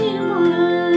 you Yeah.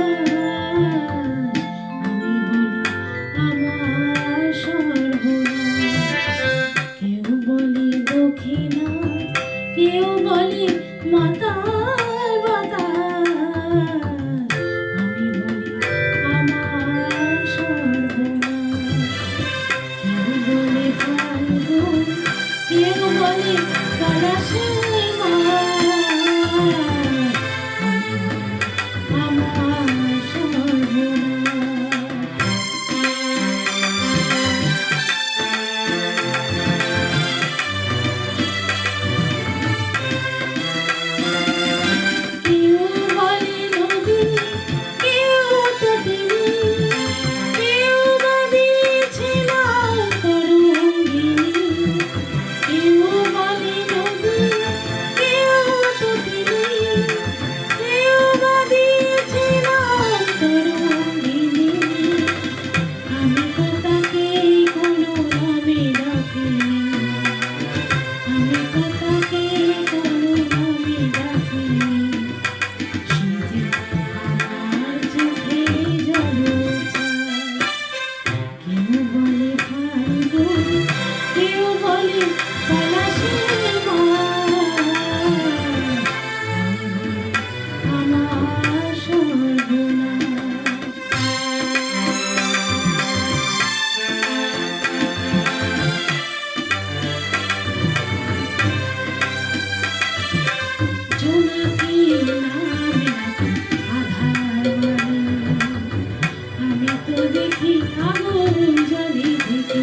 দেখি আগুন জ্বালিয়ে দিতে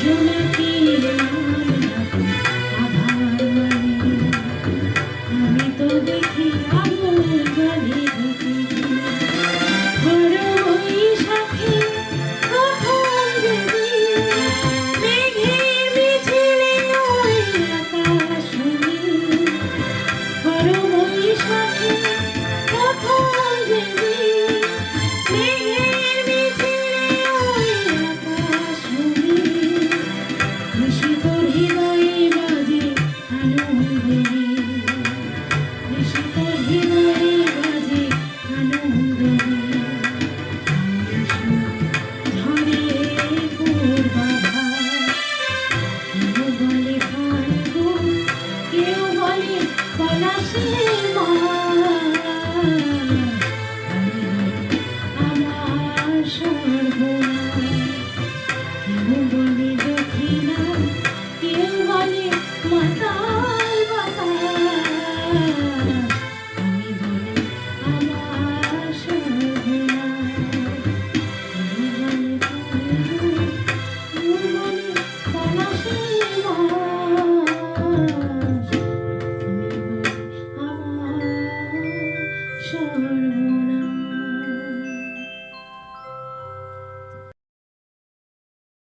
জমে Sure.